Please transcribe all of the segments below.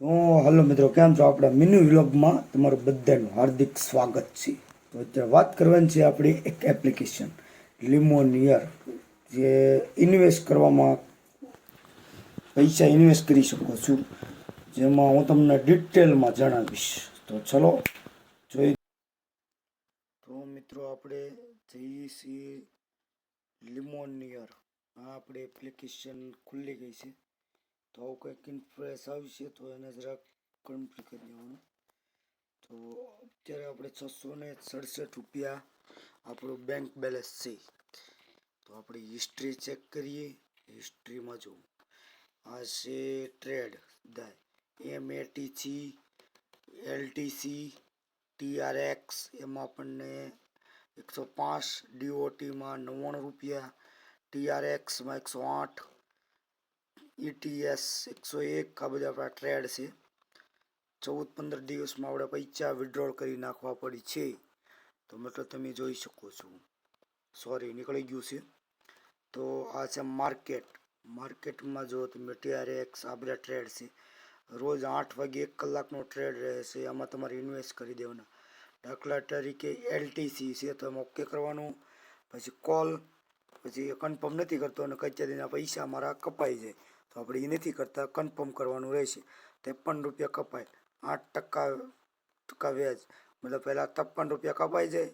તો હલો મિત્રો, કેમ છો? આપણા મિની વ્લોગમાં તમારું બધાનું હાર્દિક સ્વાગત છે. તો અત્યારે વાત કરવાની છે આપણી એક એપ્લિકેશન લિમોનિયર જે ઇન્વેસ્ટ કરવામાં પૈસા ઇન્વેસ્ટ કરી શકો છો. જેમાં હું તમને ડિટેલમાં જણાવીશ. તો ચલો, જોઈ. તો મિત્રો, આપણે જઈએ છીએ લિમોનિયર આ આપણે એપ્લિકેશન ખુલ્લી ગઈ છે. તો આવું કંઈક ઇન્ફ્રેશ આવશે તો એને જરાક કમ્પ્લીટ કરી દેવાનું. તો અત્યારે આપણે છસો ને સડસઠ રૂપિયા આપણું બેંક બેલેન્સ છે. તો આપણે હિસ્ટ્રી ચેક કરીએ. હિસ્ટ્રીમાં જો આ છે ટ્રેડ દાય. એમ એટીસી એલટીસી ટીઆરએક્સ એમાં આપણને એકસો પાંચ ડીઓટીમાં નવ્વાણું રૂપિયા ટીઆરએક્સમાં એકસો આઠ ઈટીએસ એકસો એક આ બધા આપણા ટ્રેડ છે. ચૌદ પંદર દિવસમાં આપણે પૈસા વિડ્રોલ કરી નાખવા પડી છે. તો મતલબ તમે જોઈ શકો છો. સોરી નીકળી ગયું છે. તો આ છે માર્કેટ માર્કેટમાં જો તમે ટીઆરએક્સ આ બધા ટ્રેડ છે. રોજ આઠ વાગે એક કલાકનો ટ્રેડ રહે છે. આમાં તમારે ઇન્વેસ્ટ કરી દેવાના. દાખલા તરીકે એલટીસી છે. તો એમાં ઓકે કરવાનું. પછી કોલ પછી એ કન્ફર્મ નથી કરતો અને કચેરીના પૈસા મારા કપાઈ જાય. તો આપણે એ નથી કરતા કન્ફર્મ કરવાનું રહેશે. ત્રેપન રૂપિયા કપાય. આઠ ટકા ટકા વ્યાજ. મતલબ પહેલાં ત્રેપન રૂપિયા કપાઈ જાય,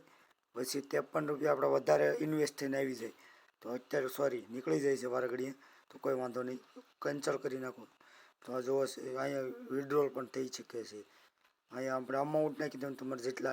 પછી ત્રેપન રૂપિયા આપણે વધારે ઇન્વેસ્ટ થઈને આવી જાય. તો અત્યારે સોરી નીકળી જાય છે વારઘડીએ. તો કોઈ વાંધો નહીં કેન્સલ કરી નાખો. તો આ જોવો અહીંયા વિડ્રોલ પણ થઈ શકે છે. અહીંયા આપણે અમાઉન્ટ નાખી દઉં તમારે જેટલા